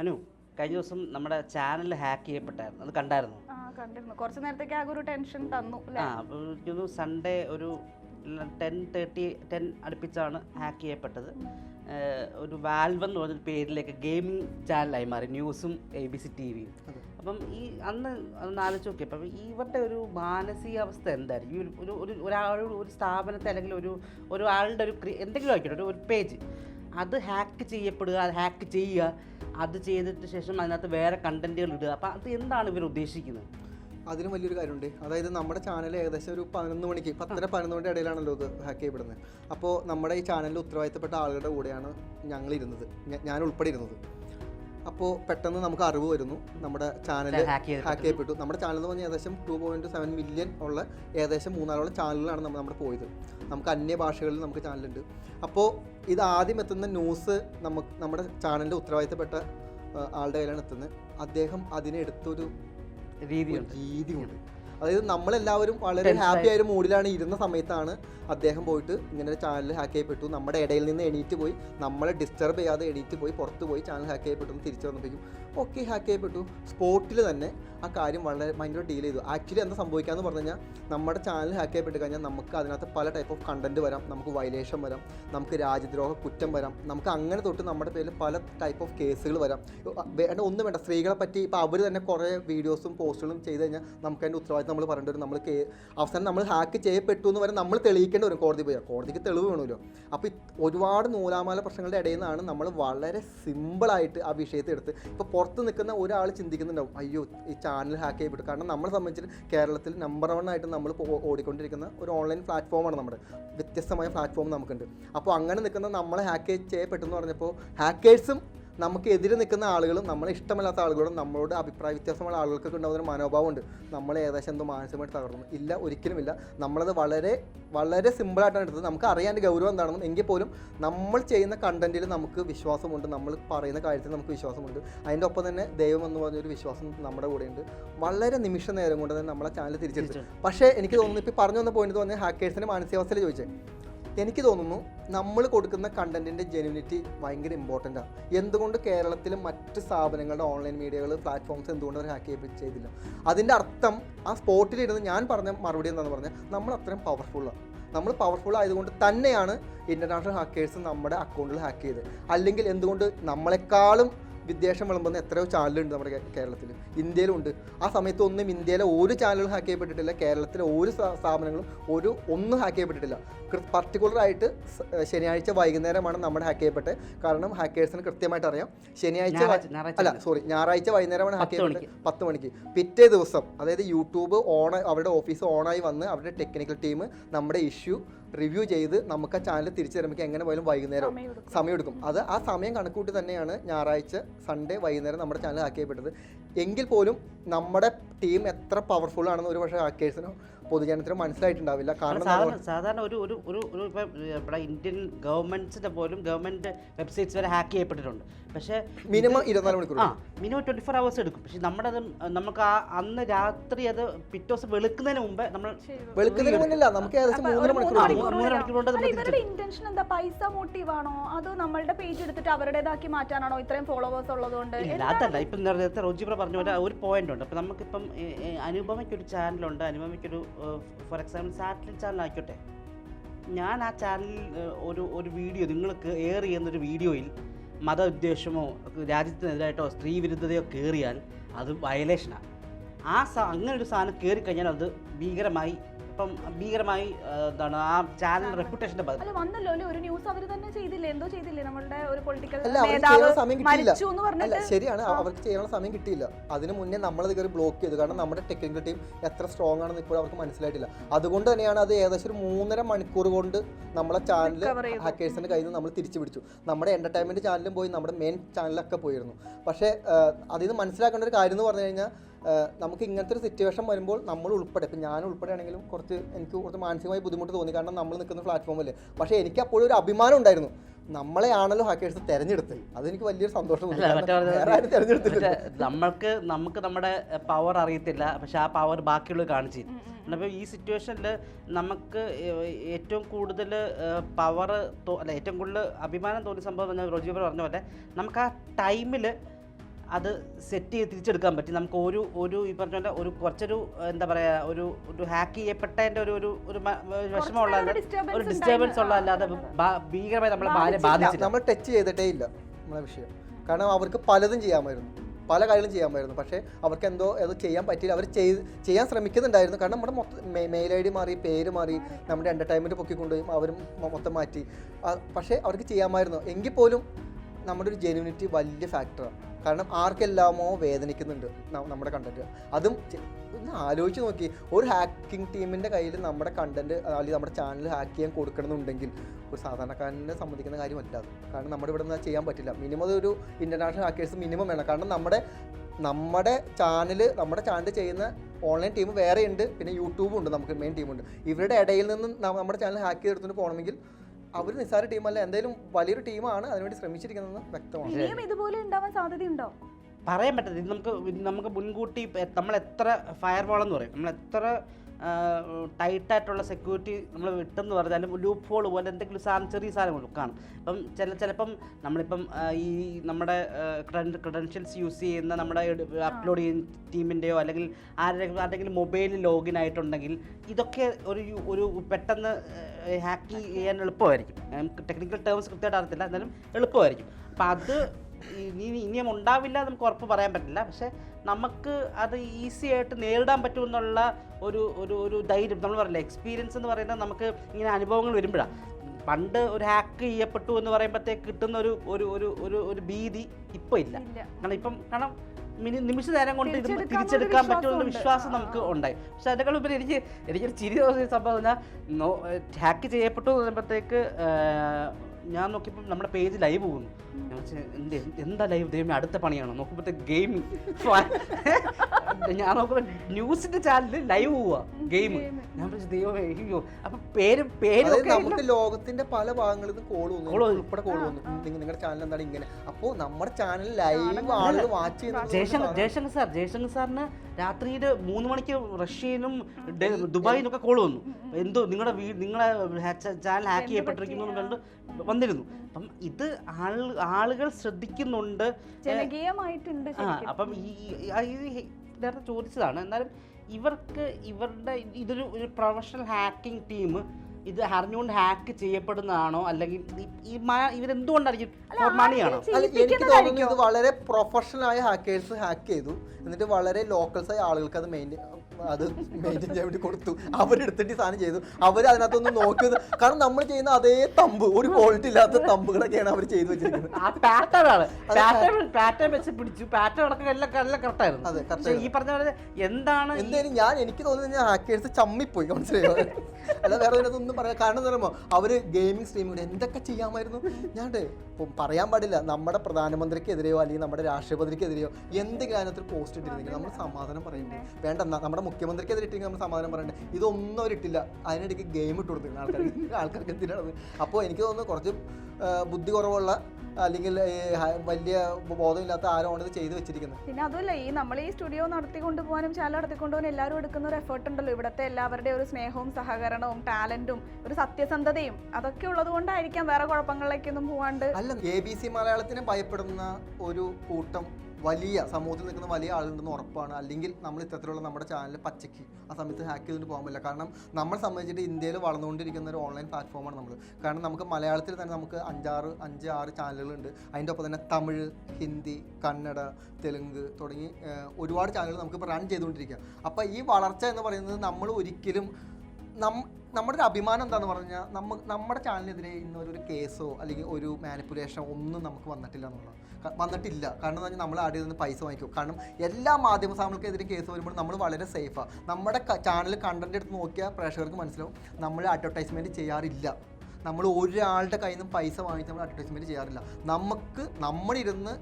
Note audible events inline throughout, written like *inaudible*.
അനു കഴിഞ്ഞ ദിവസം നമ്മുടെ ചാനൽ ഹാക്ക് ചെയ്യപ്പെട്ടായിരുന്നു. അത് കണ്ടായിരുന്നു? കണ്ടിരുന്നു. കുറച്ച് നേരത്തേക്ക് ആകെ ഒരു ടെൻഷൻ തന്നു ആ എനിക്കൊന്ന് സൺഡേ ഒരു ടെൻ തേർട്ടി ടെൻ അടുപ്പിച്ചാണ് ഹാക്ക് ചെയ്യപ്പെട്ടത്. ഒരു വാൽവ് എന്ന് പറഞ്ഞൊരു പേരിലേക്ക് ഗെയിമിംഗ് ചാനലായി മാറി. ന്യൂസും എ ബി സി ടി വിയും അപ്പം ഈ അന്ന് ഒന്ന് ആലോചിച്ച് നോക്കി അപ്പം ഇവരുടെ ഒരു മാനസികാവസ്ഥ എന്തായിരിക്കും ഈ ഒരു ഒരു ഒരു ഒരാളോട് ഒരു സ്ഥാപനത്തെ അല്ലെങ്കിൽ ഒരു ഒരാളുടെ ഒരു എന്തെങ്കിലും ആയിക്കോട്ടെ ഒരു- ഒരു പേജ് അത് ഹാക്ക് ചെയ്യപ്പെടുക അത് ഹാക്ക് ചെയ്യുക അത് ചെയ്തിട്ട് ശേഷം അതിനകത്ത് വേറെ കണ്ടന്റുകൾ ഇടുക. അപ്പം അത് എന്താണ് ഇവർ ഉദ്ദേശിക്കുന്നത്? അതിനും വലിയൊരു കാര്യമുണ്ട്. അതായത് നമ്മുടെ ചാനൽ ഏകദേശം ഒരു പതിനൊന്ന് മണിക്ക് പത്തര പതിനൊന്ന് മണിയുടെ ഇടയിലാണല്ലോ ഇത് ഹാക്ക് ചെയ്യപ്പെടുന്നത്. അപ്പോൾ നമ്മുടെ ഈ ചാനലിൽ ഉത്തരവാദിത്തപ്പെട്ട ആളുകളുടെ കൂടെയാണ് ഞങ്ങൾ ഇരുന്നത് ഞാൻ ഉൾപ്പെടെ ഇരുന്നത് അപ്പോൾ പെട്ടെന്ന് നമുക്ക് അറിവ് വരുന്നു. നമ്മുടെ ചാനൽ ഹാക്ക് ചെയ്യപ്പെട്ടു. നമ്മുടെ ചാനൽ എന്ന് പറഞ്ഞാൽ ഏകദേശം ടു പോയിന്റ് സെവൻ മില്യൺ ഉള്ള ഏകദേശം മൂന്നാലോളം ചാനലുകളാണ് നമ്മൾ നമ്മുടെ പോയത്. നമുക്ക് അന്യ ഭാഷകളിൽ നമുക്ക് ചാനലുണ്ട് അപ്പോൾ ഇത് ആദ്യം എത്തുന്ന ന്യൂസ് നമുക്ക് നമ്മുടെ ചാനലിന്റെ ഉത്തരവാദിത്തപ്പെട്ട ആളുടെ കയ്യിലാണ് എത്തുന്നത്. അദ്ദേഹം അതിനെടുത്തൊരു രീതിയുണ്ട്. രീതിയുണ്ട്. അതായത് നമ്മളെല്ലാവരും വളരെ ഹാപ്പി ആയ ഒരു മൂഡിലാണ് ഇരുന്ന സമയത്താണ് അദ്ദേഹം പോയിട്ട് ഇങ്ങനെ ചാനൽ ഹാക്ക് ചെയ്യപ്പെട്ടു. നമ്മുടെ ഇടയിൽ നിന്ന് എണീറ്റ് പോയി നമ്മളെ ഡിസ്റ്റർബ് ചെയ്യാതെ എണീറ്റ് പോയി പുറത്ത് പോയി ചാനൽ ഹാക്ക് ചെയ്യപ്പെട്ടു എന്ന് തിരിച്ചു വന്നപ്പോഴേക്കും ഓക്കെ ഹാക്ക് ചെയ്യപ്പെട്ടു. സ്പോട്ടിൽ തന്നെ ആ കാര്യം വളരെ ഭയങ്കര ഡീൽ ചെയ്തു. ആക്ച്വലി എന്താ സംഭവിക്കാന്ന് പറഞ്ഞു കഴിഞ്ഞാൽ നമ്മുടെ ചാനൽ ഹാക്ക് ചെയ്യപ്പെട്ട് കഴിഞ്ഞാൽ നമുക്ക് അതിനകത്ത് പല ടൈപ്പ് ഓഫ് കണ്ടന്റ് വരാം. നമുക്ക് വയലേഷൻ വരാം. നമുക്ക് രാജ്യദ്രോഹ കുറ്റം വരാം. നമുക്ക് അങ്ങനെ തൊട്ട് നമ്മുടെ പേരിൽ പല ടൈപ്പ് ഓഫ് കേസുകൾ വരാം. വേണ്ട ഒന്നും വേണ്ട. സ്ത്രീകളെ പറ്റി ഇപ്പോൾ അവർ തന്നെ കുറേ വീഡിയോസും പോസ്റ്റുകളും ചെയ്ത് കഴിഞ്ഞാൽ നമുക്ക് അതിന്റെ ഉത്തരവാദിത്തം നമ്മൾ പറയേണ്ടി വരും. നമ്മൾ അവസാനം നമ്മൾ ഹാക്ക് ചെയ്യപ്പെട്ടു എന്ന് വരെ നമ്മൾ തെളിയിക്കേണ്ടി വരും കോടതി പോയി. കോടതിക്ക് തെളിവ് വേണമല്ലോ. അപ്പോൾ ഒരുപാട് നൂലാമാല പ്രശ്നങ്ങളുടെ ഇടയിൽ നിന്നാണ് നമ്മൾ വളരെ സിമ്പിളായിട്ട് ആ വിഷയത്തെ എടുത്ത് ഇപ്പോൾ പുറത്ത് നിൽക്കുന്ന ഒരാൾ ചിന്തിക്കുന്നുണ്ടാവും. അയ്യോ ഈ ചാനൽ ഹാക്ക് ചെയ്യപ്പെട്ടു. കാരണം നമ്മളെ സംബന്ധിച്ച് കേരളത്തിൽ നമ്പർ വൺ ആയിട്ട് നമ്മൾ ഓടിക്കൊണ്ടിരിക്കുന്ന ഒരു ഓൺലൈൻ പ്ലാറ്റ്ഫോമാണ് നമ്മുടെ. വ്യത്യസ്തമായ പ്ലാറ്റ്ഫോം നമുക്കുണ്ട്. അപ്പോൾ അങ്ങനെ നിൽക്കുന്ന നമ്മളെ ഹാക്ക് ചെയ്യപ്പെട്ടു എന്ന് പറഞ്ഞപ്പോൾ ഹാക്കേഴ്സും നമുക്ക് എതിരെ നിൽക്കുന്ന ആളുകളും നമ്മളെ ഇഷ്ടമല്ലാത്ത ആളുകളും നമ്മളോട് അഭിപ്രായ വ്യത്യാസമുള്ള ആളുകൾക്കൊക്കെ ഉണ്ടാകുന്ന ഒരു മനോഭാവമുണ്ട്. നമ്മൾ ഏകദേശം എന്തോ മാനസികമായിട്ട് തകർന്നു. ഇല്ല ഒരിക്കലുമില്ല. നമ്മളത് വളരെ വളരെ സിമ്പിളായിട്ടാണ് എടുത്തത്. നമുക്ക് അറിയാന്റെ ഗൗരവം എന്താണെന്നും എങ്കിൽ പോലും നമ്മൾ ചെയ്യുന്ന കണ്ടന്റിൽ നമുക്ക് വിശ്വാസമുണ്ട്. നമ്മൾ പറയുന്ന കാര്യത്തിൽ നമുക്ക് വിശ്വാസമുണ്ട്. അതിന്റെ ഒപ്പം തന്നെ ദൈവം എന്ന് പറഞ്ഞൊരു വിശ്വാസം നമ്മുടെ കൂടെയുണ്ട്. വളരെ നിമിഷ നേരം കൊണ്ട് തന്നെ നമ്മളെ ചാനൽ തിരിച്ചെടുത്തു. പക്ഷേ എനിക്ക് തോന്നുന്നു ഇപ്പോൾ പറഞ്ഞു വന്ന പോയിന്റ് തോന്നിയ ഹാക്കേഴ്സിന്റെ മാനസികാവസ്ഥയിൽ ചോദിച്ചത്. എനിക്ക് തോന്നുന്നു നമ്മൾ കൊടുക്കുന്ന കണ്ടന്റിന്റെ ജെനുവിനിറ്റി ഭയങ്കര ഇമ്പോർട്ടന്റ് ആണ് എന്തുകൊണ്ട് കേരളത്തിലെ മറ്റ് സ്ഥാപനങ്ങളുടെ ഓൺലൈൻ മീഡിയകൾ പ്ലാറ്റ്ഫോംസ് എന്തുകൊണ്ട് അവർ ഹാക്ക് ചെയ്തില്ല അതിന്റെ അർത്ഥം ആ സ്പോട്ടിലിരുന്ന് ഞാൻ പറഞ്ഞ മറുപടി എന്താണെന്ന് പറഞ്ഞാൽ നമ്മൾ അത്രയും പവർഫുള്ളാണ് നമ്മൾ പവർഫുൾ ആയതുകൊണ്ട് തന്നെയാണ് ഇന്റർനാഷണൽ ഹാക്കേഴ്സ് നമ്മുടെ അക്കൗണ്ടിൽ ഹാക്ക് ചെയ്തത്. അല്ലെങ്കിൽ എന്തുകൊണ്ട് നമ്മളെക്കാളും വിദ്വേഷം വിളമ്പുന്ന എത്രയോ ചാനലുണ്ട് നമ്മുടെ കേരളത്തിൽ ഇന്ത്യയിലുണ്ട്. ആ സമയത്ത് ഒന്നും ഇന്ത്യയിലെ ഒരു ചാനലും ഹാക്ക് ചെയ്യപ്പെട്ടിട്ടില്ല. കേരളത്തിലെ ഒരു സ്ഥാപനങ്ങളും ഒരു ഒന്നും ഹാക്ക് ചെയ്യപ്പെട്ടിട്ടില്ല. പർട്ടിക്കുലറായിട്ട് ശനിയാഴ്ച വൈകുന്നേരമാണ് നമ്മുടെ ഹാക്ക് ചെയ്യപ്പെട്ടത്. കാരണം ഹാക്കേഴ്സിന് കൃത്യമായിട്ട് അറിയാം. ശനിയാഴ്ച അല്ല സോറി ഞായറാഴ്ച വൈകുന്നേരമാണ് ഹാക്ക് ചെയ്യപ്പെട്ടത്. പത്ത് മണിക്ക്. പിറ്റേ ദിവസം അതായത് യൂട്യൂബ് ഓൺ അവരുടെ ഓഫീസ് ഓണായി വന്ന് അവരുടെ ടെക്നിക്കൽ ടീം നമ്മുടെ ഇഷ്യൂ റിവ്യൂ ചെയ്ത് നമുക്ക് ആ ചാനൽ തിരിച്ചു തരുമ്പോൾ എങ്ങനെ പോയാലും വൈകുന്നേരം സമയമെടുക്കും. അത് ആ സമയം കണക്കൂട്ടി തന്നെയാണ് ഞായറാഴ്ച സൺഡേ വൈകുന്നേരം നമ്മുടെ ചാനൽ ഹാക്ക് ചെയ്യപ്പെട്ടത് എങ്കിൽ പോലും നമ്മുടെ ടീം എത്ര പവർഫുൾ ആണെന്ന് ഒരു പക്ഷേ ഹാക്കേഴ്സിനോ പൊതുജനത്തിനോ മനസ്സിലായിട്ടുണ്ടാവില്ല. കാരണം സാധാരണ സാധാരണ ഒരു ഒരു ഒരു ഒരു ഇപ്പം ഇവിടെ ഇന്ത്യൻ ഗവൺമെന്റ്സിന്റെ പോലും ഗവൺമെന്റ് വെബ്സൈറ്റ്സ് വരെ ഹാക്ക് ചെയ്യപ്പെട്ടിട്ടുണ്ട്. പക്ഷേ മിനിമം ഇരുപത്തിനാല് മണിക്കൂർ ആ മിനിമം ട്വന്റി ഫോർ അവേഴ്സ് എടുക്കും. പക്ഷെ നമ്മുടെ അത് നമുക്ക് ആ അന്ന് രാത്രി അത് പിറ്റേ ദിവസം വെളുക്കുന്നതിന് മുമ്പേ നമ്മൾ വെളുക്കുന്നതിന് മുന്നില്ല നമുക്ക് ഏകദേശം മൂന്നര മണിക്കൂർ ഇവരുടെ ഇന്റൻഷൻ എന്താ? പൈസ മോട്ടീവാണോ? അതോ നമ്മളുടെ പേജ് എടുത്തിട്ട് അവരുടേതാക്കി മാറ്റാനാണോ? ഇത്രയും ഫോളോവേഴ്സ് ഉള്ളതുകൊണ്ട് അതല്ല. ഇപ്പം നേരത്തെ റോജിബ്ര പറഞ്ഞ പോലെ ഒരു പോയിന്റ് ഉണ്ട്. അപ്പം നമുക്കിപ്പം ഒരു ചാനൽ അനുപമയ്ക്കൊരു ചാനലുണ്ട് അനുപമയ്ക്കൊരു ഫോർ എക്സാമ്പിൾ സാറ്റലൈറ്റ് ചാനൽ ആയിക്കോട്ടെ. ഞാൻ ആ ചാനലിൽ ഒരു ഒരു വീഡിയോ നിങ്ങൾക്ക് എയർ ചെയ്യുന്നൊരു വീഡിയോയിൽ മത ഉദ്ദേശമോ രാജ്യത്തിനെതിരായിട്ടോ സ്ത്രീ വിരുദ്ധതയോ കയറിയാൽ അത് വയലേഷനാണ് ആ. സ അങ്ങനെ ഒരു സാധനം കയറി കഴിഞ്ഞാൽ അത് ഭീകരമായി ഇപ്പം ഭീകരമായി ആ, എന്താണ് ആ ചാനൽ റെപ്യൂട്ടേഷന്റെ അല്ല വന്നല്ലോ അല്ലേ? ഒരു ന്യൂസ് അവർ തന്നെ ചെയ്തില്ലേ? എന്തോ ചെയ്തില്ലേ? നമ്മളുടെ ഒരു പൊളിറ്റിക്കൽ അല്ല അവർക്ക് നേതാവ് ചെയ്യാനുള്ള സമയം കിട്ടിയില്ല. മരിച്ചു എന്ന് അല്ല പറഞ്ഞിട്ട് ശരിയാണ് അവർക്ക് ചെയ്യാനുള്ള സമയം കിട്ടിയില്ല. അതിന് മുന്നേ നമ്മൾ അത് കയറി ബ്ലോക്ക് ചെയ്തു. കാരണം നമ്മുടെ ടെക്നിക്കൽ ടീം എത്ര സ്ട്രോങ് ആണെന്ന് ഇപ്പോഴും അവർക്ക് മനസ്സിലായിട്ടില്ല. അതുകൊണ്ട് തന്നെയാണ് അത് ഏകദേശം ഒരു മൂന്നര മണിക്കൂർ കൊണ്ട് നമ്മളെ ചാനൽ Recover ചെയ്തു. ഹാക്കേഴ്സിന്റെ കയ്യിൽ നിന്ന് നമ്മൾ തിരിച്ചു പിടിച്ചു നമ്മുടെ എന്റർടൈൻമെന്റ് ചാനലും പോയി നമ്മുടെ മെയിൻ ചാനലൊക്കെ പോയിരുന്നു. പക്ഷേ അതിൽ നിന്ന് മനസ്സിലാക്കേണ്ട ഒരു കാര്യം എന്ന് പറഞ്ഞു കഴിഞ്ഞാൽ നമുക്ക് ഇങ്ങനത്തെ ഒരു സിറ്റുവേഷൻ വരുമ്പോൾ നമ്മൾ ഉൾപ്പെടെ ഇപ്പം ഞാൻ ഉൾപ്പെടെ ആണെങ്കിലും കുറച്ച് എനിക്ക് കുറച്ച് മാനസികമായി ബുദ്ധിമുട്ട് തോന്നി. കാരണം നമ്മൾ നിൽക്കുന്ന പ്ലാറ്റ്ഫോമല്ലേ പക്ഷേ എനിക്ക് അപ്പോഴും ഒരു അഭിമാനം ഉണ്ടായിരുന്നു. നമ്മളെയാണല്ലോ ഹാക്കേഴ്സ് തെരഞ്ഞെടുത്തത്. അതെനിക്ക് വലിയൊരു സന്തോഷം നമ്മൾക്ക് നമുക്ക് നമ്മുടെ പവർ അറിയത്തില്ല. പക്ഷെ ആ പവർ ബാക്കിയുള്ളത് കാണിച്ചു അപ്പോൾ ഈ സിറ്റുവേഷനിൽ നമുക്ക് ഏറ്റവും കൂടുതൽ പവർ അല്ല ഏറ്റവും കൂടുതൽ അഭിമാനം തോന്നിയ സംഭവം എന്ന് പറഞ്ഞാൽ റോജീബർ പറഞ്ഞ പോലെ നമുക്ക് ആ ടൈമിൽ അത് സെറ്റ് ചെയ്ത് തിരിച്ചെടുക്കാൻ പറ്റി. നമുക്ക് ഒരു ഒരു ഈ പറഞ്ഞ പോലെ ഒരു കുറച്ചൊരു എന്താ പറയുക ഒരു ഒരു ഹാക്ക് ചെയ്യപ്പെട്ടതിന്റെ ഒരു ഒരു ഒരു മ- വിഷമമുള്ള ഒരു ഡിസ്റ്റർബൻസ് ഉള്ള അല്ലാതെ ഭീകരമായി നമ്മളെ ഭാര്യ ബാധിച്ചില്ല. നമ്മൾ ടച്ച് ചെയ്തിട്ടേ ഇല്ല നമ്മളെ വിഷയം. കാരണം അവർക്ക് പലതും ചെയ്യാമായിരുന്നു. പല കാര്യങ്ങളും ചെയ്യാമായിരുന്നു. പക്ഷേ അവർക്ക് എന്തോ ഏതോ ചെയ്യാൻ പറ്റിയില്ല. അവർ ചെയ്ത് ചെയ്യാൻ ശ്രമിക്കുന്നുണ്ടായിരുന്നു. കാരണം നമ്മുടെ മൊത്തം മെയിൽ ഐ ഡി മാറി പേര് മാറി നമ്മുടെ എന്റർടൈൻമെന്റ് പൊക്കിക്കൊണ്ടുപോയി അവരും മൊത്തം മാറ്റി. പക്ഷേ അവർക്ക് ചെയ്യാമായിരുന്നു. എങ്കിൽ പോലും നമ്മുടെ ഒരു ജെനുവിനിറ്റി വലിയ ഫാക്ടറാണ് കാരണം ആർക്കെല്ലാമോ വേദനിക്കുന്നുണ്ട് നമ്മുടെ കണ്ടന്റ് അതും ഒന്ന് ആലോചിച്ച് നോക്കി. ഒരു ഹാക്കിംഗ് ടീമിന്റെ കയ്യിൽ നമ്മുടെ കണ്ടന്റ് അല്ലെങ്കിൽ നമ്മുടെ ചാനൽ ഹാക്ക് ചെയ്യാൻ കൊടുക്കണമെന്നുണ്ടെങ്കിൽ ഒരു സാധാരണക്കാരനെ സംബന്ധിക്കുന്ന കാര്യമല്ല അത്. കാരണം നമ്മുടെ ഇവിടെ നിന്ന് ചെയ്യാൻ പറ്റില്ല. മിനിമം ഒരു ഇന്റർനാഷണൽ ഹാക്കേഴ്സ് മിനിമം വേണം. കാരണം നമ്മുടെ നമ്മുടെ ചാനൽ നമ്മുടെ ചാനൽ ചെയ്യുന്ന ഓൺലൈൻ ടീം വേറെ ഉണ്ട് പിന്നെ യൂട്യൂബും ഉണ്ട് നമുക്ക് മെയിൻ ടീമുണ്ട് ഇവരുടെ ഇടയിൽ നിന്ന് നമ്മുടെ ചാനൽ ഹാക്ക് ചെയ്തെടുത്തുകൊണ്ട് പോകണമെങ്കിൽ അവർ നിസ്സാര ടീമല്ല എന്തായാലും വലിയൊരു ടീമാണ് അതിനുവേണ്ടി ശ്രമിച്ചിരിക്കുന്നത് വ്യക്തമാണ്. ഇനിയും ഇതുപോലെ ഉണ്ടാവാൻ സാധ്യതയുണ്ടോ? പറയാൻ പറ്റത്തില്ല. ഇത് നമുക്ക് നമുക്ക് മുൻകൂട്ടി നമ്മൾ എത്ര ഫയർ വാൾ എന്ന് പറയും. നമ്മൾ എത്ര ടൈറ്റായിട്ടുള്ള സെക്യൂരിറ്റി നമ്മൾ വിട്ടെന്ന് പറഞ്ഞാലും ലൂപ്പ് ഹോൾ പോലെ എന്തെങ്കിലും സാധനം ചെറിയ സാധനം കാണും. അപ്പം ചില ചിലപ്പം നമ്മളിപ്പം ഈ നമ്മുടെ ക്രെഡൻഷ്യൽസ് യൂസ് ചെയ്യുന്ന നമ്മുടെ അപ്ലോഡ് ചെയ്യുന്ന ടീമിന്റെയോ അല്ലെങ്കിൽ ആരെങ്കിലും ആരുടെങ്കിലും മൊബൈലിൽ ലോഗിൻ ആയിട്ടുണ്ടെങ്കിൽ ഇതൊക്കെ ഒരു ഒരു പെട്ടെന്ന് ഹാക്ക് ചെയ്യാൻ എളുപ്പമായിരിക്കും. ടെക്നിക്കൽ ടേംസ് കൃത്യമായിട്ട് അറിയത്തില്ല എന്നാലും എളുപ്പമായിരിക്കും. അപ്പം അത് ഇനി ഇനിയും ഉണ്ടാവില്ല നമുക്ക് ഉറപ്പ് പറയാൻ പറ്റില്ല. പക്ഷെ നമുക്ക് അത് ഈസി ആയിട്ട് നേരിടാൻ പറ്റുമെന്നുള്ള ഒരു ഒരു ഒരു ധൈര്യം നമ്മൾ പറയില്ല? എക്സ്പീരിയൻസ് എന്ന് പറയുന്നത് നമുക്ക് ഇങ്ങനെ അനുഭവങ്ങൾ വരുമ്പോഴാണ് പണ്ട് ഒരു ഹാക്ക് ചെയ്യപ്പെട്ടു എന്ന് പറയുമ്പോഴത്തേക്ക് കിട്ടുന്ന ഒരു ഒരു ഒരു ഒരു ഒരു ഭീതി ഇപ്പോൾ ഇല്ല. കാരണം ഇപ്പം കാരണം മിനി നിമിഷ നേരം കൊണ്ട് ഇത് തിരിച്ചെടുക്കാൻ പറ്റുമെന്ന വിശ്വാസം നമുക്ക്. ഉണ്ടായി. പക്ഷെ അതിനേക്കാൾ ഉപരി എനിക്ക് എനിക്കൊരു ചിരി സംഭവം പറഞ്ഞാൽ ഹാക്ക് ചെയ്യപ്പെട്ടു എന്ന് പറയുമ്പോഴത്തേക്ക് ഞാൻ നോക്കിയപ്പോൾ നമ്മുടെ പേജ് ലൈവ് പോകുന്നു. ഞാൻ എന്ത് എന്താ ലൈവ് ദൈവം അടുത്ത പണിയാണോ? നോക്കുമ്പോഴത്തേക്ക് ഗെയിം ഞാൻ നോക്കുമ്പോൾ ന്യൂസിന്റെ ചാനലിൽ ലൈവ് പോവാ ഗെയിം ഞാൻ വിളിച്ചു ദൈവമേ അയ്യോ. അപ്പൊ പേര് പേര് ഒക്കെ നമുക്ക് ലോകത്തിന്റെ പല ഭാഗങ്ങളിൽ നിന്ന് കോൾ വന്നു. ഉൾപ്പെടെ കോൾ വന്നു. നിങ്ങളുടെ ചാനൽ എന്താണ് ഇങ്ങനെ? അപ്പോൾ നമ്മുടെ ചാനൽ ലൈവ് ആളുകൾ വാച്ച് ചെയ്യുന്നത് ജയശങ്കർ ജയശങ്കർ സാർ ജയശങ്കർ സാറിന് രാത്രിയിൽ മൂന്ന് മണിക്ക് റഷ്യയിലും ദുബായിലും ഒക്കെ നിന്നൊക്കെ കോൾ വന്നു. എന്തോ നിങ്ങളുടെ നിങ്ങളെ ചാനൽ ഹാക്ക് ചെയ്യപ്പെട്ടിരിക്കുന്നു എന്ന് പറഞ്ഞിട്ട് വന്നിരുന്നു. അപ്പം ഇത് ആളുകൾ ശ്രദ്ധിക്കുന്നുണ്ട്. ജനകീയമായിട്ടുണ്ട് ആ അപ്പം ഈ നേരത്തെ ചോദിച്ചതാണ്. എന്നാലും ഇവർക്ക് ഇവരുടെ ഇതൊരു ഒരു പ്രൊഫഷണൽ ഹാക്കിംഗ് ടീം ഇത് അറിഞ്ഞുകൊണ്ട് ഹാക്ക് ചെയ്യപ്പെടുന്നതാണോ? അല്ലെങ്കിൽ ഈ- ഇവരെന്തുകൊണ്ടായിരിക്കും? മണിയാണോ എനിക്ക് തോന്നുന്നു ഇത് വളരെ പ്രൊഫഷണൽ ആയ ഹാക്കേഴ്സ് ഹാക്ക് ചെയ്തു. എന്നിട്ട് വളരെ ലോക്കൽസ് ആയ ആളുകൾക്ക് അത് മെയിൻ അത് മെയിന്റെയിൻ ചെയ്യാൻ വേണ്ടി കൊടുത്തു. അവരെടുത്തിട്ട് സാധനം ചെയ്തു. അവർ അതിനകത്തൊന്ന് നോക്കിയത്. കാരണം നമ്മൾ ചെയ്യുന്ന അതേ തമ്പ് ഒരു ക്വാളിറ്റി ഇല്ലാത്ത തമ്പുകളൊക്കെയാണ് അവർ ചെയ്തു വെച്ചിരിക്കുന്നത്. ആ പാറ്റേൺ ആണ്. പാറ്റേൺ പാറ്റേൺ വെച്ച് പിടിച്ചു. പാറ്റേൺ അടക്കം എല്ലാം അതെ, ഈ പറഞ്ഞ എന്താണ് എന്തായാലും ഞാൻ എനിക്ക് തോന്നുന്നത് ഹാക്കേഴ്സ് ചമ്മിപ്പോയി. മനസ്സിലായോ? അല്ല വേറെ ഇതിനകത്തൊന്നും പറയാം കാരണം എന്താ അവർ ഗെയിമിംഗ് സ്ട്രീമിലൂടെ എന്തൊക്കെ ചെയ്യാമായിരുന്നു? ഞാൻ പറയാൻ പാടില്ല. നമ്മുടെ പ്രധാനമന്ത്രിക്കെതിരെയോ അല്ലെങ്കിൽ നമ്മുടെ രാഷ്ട്രപതിക്കെതിരെയോ എന്ത് കാര്യത്തിൽ പോസ്റ്റ് ഇട്ടിരുന്നെങ്കിൽ നമ്മൾ സമാധാനം പറയണ്ടേ. വേണ്ട നമ്മുടെ മുഖ്യമന്ത്രിക്കെതിരെ ഇട്ടെങ്കിൽ നമ്മൾ സമാധാനം പറയണ്ടേ. ഇതൊന്നും അവരിട്ടില്ല അതിനിടയ്ക്ക് ഗെയിം ഇട്ട് കൊടുത്തിരുന്നു ആൾക്കാർക്ക് ആൾക്കാർക്ക് എന്തിനാണ് അപ്പോൾ എനിക്ക് തോന്നുന്നു കുറച്ച് ബുദ്ധി കുറവുള്ള അല്ലെങ്കിൽ ഈ വലിയ ബോധമില്ലാത്ത ആരോ ആണ് ഇത് ചെയ്തു വെച്ചിരിക്കുന്നത്. പിന്നെ അതുമല്ല ഈ നമ്മൾ ഈ സ്റ്റുഡിയോ നടത്തി പോകാനും ചാനൽ നടത്തി കൊണ്ടുപോകാനും എല്ലാവരും എടുക്കുന്ന ഒരു എഫേർട്ട് ഉണ്ടല്ലോ. ഇവിടുത്തെ എല്ലാവരുടെ ഒരു സ്നേഹവും സഹകരണവും ടാലന്റും ഒരു സത്യസന്ധതയും അതൊക്കെ ഉള്ളത് കൊണ്ടായിരിക്കാം വേറെ കുഴപ്പങ്ങളിലേക്കൊന്നും പോവാണ്ട് അല്ല എ ബി സി മലയാളത്തിനെ ഭയപ്പെടുന്ന ഒരു കൂട്ടം വലിയ സമൂഹത്തിൽ നിൽക്കുന്ന വലിയ ആളുണ്ടെന്ന് ഉറപ്പാണ്. അല്ലെങ്കിൽ നമ്മൾ ഇത്തരത്തിലുള്ള നമ്മുടെ ചാനൽ പച്ചയ്ക്ക് ആ സമയത്ത് ഹാക്ക് ചെയ്തിട്ട് പോകാൻ പറ്റില്ല. കാരണം നമ്മൾ സംബന്ധിച്ചിട്ട് ഇന്ത്യയിൽ വളർന്നുകൊണ്ടിരിക്കുന്ന ഒരു ഓൺലൈൻ പ്ലാറ്റ്ഫോമാണ് നമ്മൾ കാരണം നമുക്ക് മലയാളത്തിൽ തന്നെ നമുക്ക് അഞ്ചാറ് അഞ്ച് ആറ് ചാനലുകളുണ്ട് അതിന്റെ ഒപ്പം തന്നെ തമിഴ് ഹിന്ദി കന്നഡ തെലുങ്ക് തുടങ്ങി ഒരുപാട് ചാനലുകൾ നമുക്ക് റൺ ചെയ്തുകൊണ്ടിരിക്കുക. അപ്പോൾ ഈ വളർച്ച എന്ന് പറയുന്നത് നമ്മൾ ഒരിക്കലും നം നമ്മുടെ ഒരു അഭിമാനം എന്താന്ന് പറഞ്ഞാൽ നമ്മ നമ്മുടെ ചാനലിനെതിരെ ഇന്നൊരു കേസോ അല്ലെങ്കിൽ ഒരു മാനിപ്പുലേഷനോ ഒന്നും നമുക്ക് വന്നിട്ടില്ല എന്നുള്ളത് വന്നിട്ടില്ല. കാരണം എന്ന് നമ്മൾ ആടിയിൽ നിന്ന് പൈസ വാങ്ങിക്കും? കാരണം എല്ലാ മാധ്യമ സ്ഥാപനങ്ങൾക്കെതിരെ കേസ് വരുമ്പോൾ നമ്മൾ വളരെ സേഫാണ് നമ്മുടെ ചാനൽ കണ്ടന്റ് എടുത്ത് നോക്കിയാൽ പ്രേക്ഷകർക്ക് മനസ്സിലാവും. നമ്മൾ അഡ്വർടൈസ്മെന്റ് ചെയ്യാറില്ല. നമ്മൾ ഒരാളുടെ കയ്യിൽ നിന്നും പൈസ വാങ്ങിച്ച് നമ്മൾ അഡ്വർടൈസ്മെന്റ് ചെയ്യാറില്ല. നമുക്ക് നമ്മളിരുന്ന്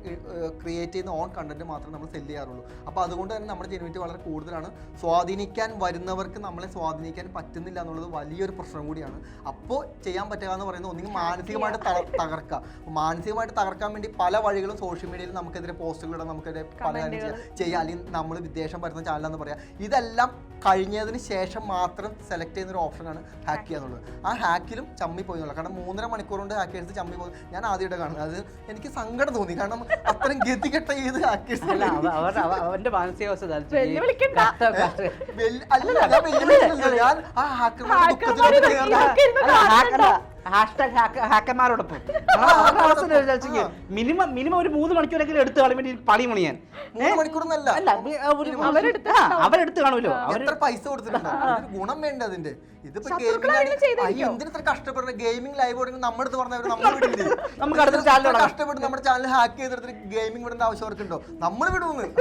ക്രിയേറ്റ് ചെയ്യുന്ന ഓൺ കണ്ടന്റ് മാത്രമേ നമ്മൾ സെൽ ചെയ്യാറുള്ളൂ. അപ്പോൾ അതുകൊണ്ട് തന്നെ നമ്മുടെ ജെനുവിറ്റി വളരെ കൂടുതലാണ്. സ്വാധീനിക്കാൻ വരുന്നവർക്ക് നമ്മളെ സ്വാധീനിക്കാൻ പറ്റുന്നില്ല എന്നുള്ളത് വലിയൊരു പ്രശ്നം കൂടിയാണ്. അപ്പോൾ ചെയ്യാൻ പറ്റുക എന്ന് പറയുന്നത് ഒന്നുകിൽ മാനസികമായിട്ട് തകർക്കുക മാനസികമായിട്ട് തകർക്കാൻ വേണ്ടി പല വഴികളും സോഷ്യൽ മീഡിയയിൽ നമുക്കെതിരെ പോസ്റ്റുകളിടാം നമുക്കെതിരെ പല ചെയ്യാം. അല്ലെങ്കിൽ നമ്മൾ വിദ്വേഷം വരുന്ന ചാനലാന്ന് പറയാം. ഇതെല്ലാം കഴിഞ്ഞതിന് ശേഷം മാത്രം സെലക്ട് ചെയ്യുന്ന ഒരു ഓപ്ഷനാണ് ഹാക്ക് ചെയ്യാന്നുള്ളത് ആ ഹാക്കിലും ചമ്മി പോയി എന്നുള്ളത്. കാരണം മൂന്നര മണിക്കൂർ കൊണ്ട് ഹാക്കേഴ്സ് ചമ്മി പോയി ഞാൻ ആദ്യമായിട്ട് കാണുന്നത്. അത് എനിക്ക് സങ്കടം തോന്നി. കാരണം അത്രയും ഗതികെട്ട ഏത് ഹാക്കേഴ്സ് അവന്റെ മാനസികാവസ്ഥ ഞാൻ ആ ഹാക്കർമാരുടെ ദുഃഖത്തിലോട്ട് ഹാഷ്ടാഗ് ഹാക്കന്മാരോടൊപ്പം *laughs* മിനിമം മിനിമം ഒരു മൂന്ന് മണിക്കൂറെങ്കിലും എടുത്ത് കളി വേണ്ടി പളി മണിയാൻ അവരെടുത്ത് കാണുമല്ലോ. പൈസ കൊടുത്തിട്ടുണ്ട്? ഗുണം വേണ്ട അതിന്റെ? ഇതിപ്പോ ഗെയിമിംഗ് ചെയ്തായിരിക്കും. എന്തിന് ഇത്ര കഷ്ടപ്പെടുന്ന? ഗെയിമിംഗ് ലൈവ് നമ്മുടെ അടുത്ത് പറഞ്ഞവർ *laughs* നമുക്ക് കഷ്ടപ്പെട്ട് നമ്മുടെ ചാനൽ ഹാക്ക് ചെയ്തെടുത്തിട്ട് ഗെയിമിംഗ് വിടേണ്ട ആവശ്യം അവർക്കുണ്ടോ? നമ്മൾ വിടുമെന്ന് *laughs*